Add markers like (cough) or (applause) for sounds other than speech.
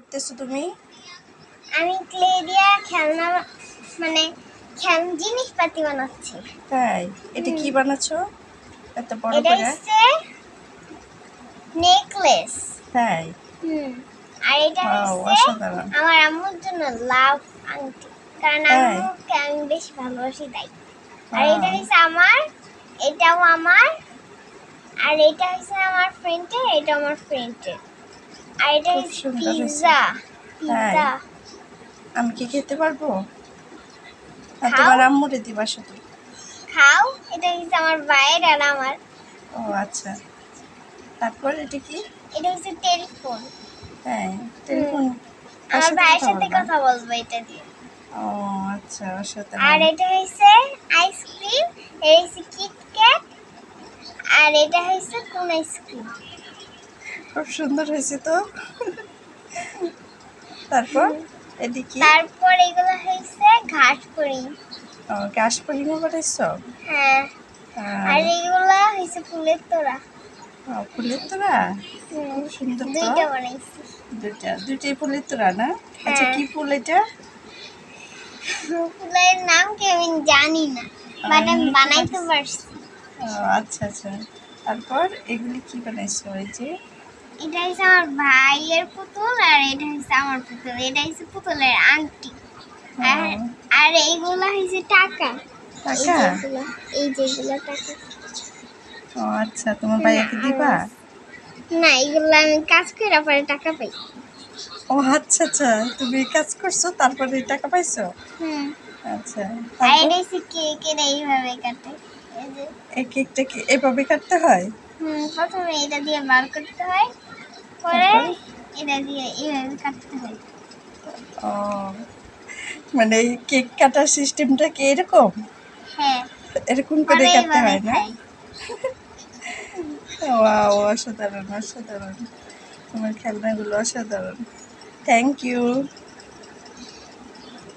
করতেছো তুমি? আমি ক্লে দিয়ে খেলনা মানে খেল জিনিসপাতি বানাচ্ছি। তাই? এটা কি বানাচ্ছো? এত বড় এটা করে? হচ্ছে নেকলেস। তাই? হুম। আর এটা হচ্ছে আমার আম্মুর জন্য লাভ আংটি। কারণ? আম্মুকে আমি বেশি ভালোবাসি তাই। আর এটা হচ্ছে আমার এটাও আমার। আর এটা হচ্ছে আমার ফ্রেন্ডের এটা আমার ফ্রেন্ডের এটা খুব সুন্দর পিৎজা আমি কি খেতে পারব। তোমার আম্মুরে দিবা শুধু। খাও এটা হচ্ছে আমার ভাইয়ের আর আমার। ও আচ্ছা। তারপর এটা কি? এটা হচ্ছে টেলিফোন। তাই টেলিফোন আমার ভাইয়ের সাথে কথা বলব এটা দিয়ে। ও আচ্ছা ওর সাথে আর এটা হচ্ছে আইসক্রিম এটা হচ্ছে কিটক্যাট আর এটা হচ্ছে কোন আইসক্রিম? খুব সুন্দর হয়েছে তো। তারপর এটি কি তারপর এগুলো হচ্ছে ঘাস করি ও, গ্যাস পরিমা বানাইছো? হ্যাঁ। আর এগুলো হচ্ছে ফুলের তোড়া। ও, ফুলের হুম, সুন্দর তো। দুইটা বানাইছি। দুইটা দুইটাই ফুলের তোরা না? আচ্ছা হ্যাঁ। কি ফুল এটা? ফুলের নাম কি আমি জানি না বাট আমি আমি বানাইতে পারছি। ও, আচ্ছা আচ্ছা। তারপর এগুলি কি বানাইছো এই যে? এটা হচ্ছে আমার ভাইয়ের পুতুল আর এটা হচ্ছে আমার পুতুল। এটা হচ্ছে পুতুলের আংটি। আর আর এইগুলো হচ্ছে টাকা। এই টাকা? এই যেগুলো টাকা। ও আচ্ছা তোমার ভাইয়াকে দিবা? না এগুলো আমি কাজ করে পরে টাকা পাই। ও আচ্ছা আচ্ছা তুমি কাজ করছ তারপরে টাকা পাইছো? হুম। আচ্ছা আর হচ্ছে কেক এটা এইভাবে কাটে। এই এই কেকটা কি এভাবে কাটতে হয়? হুম প্রথমে এটা দিয়ে বার করতে হয়। পরে এটা দিয়ে এইভাবে কাটতে হয়। ও। মানে এই কেক কাটার সিস্টেমটা কি এরকম? হ্যাঁ। এরকম করে পরে কাটতে হয় না? (laughs) ওয়াও অসাধারণ অসাধারণ। তোমার খেলনাগুলো অসাধারণ। Thank you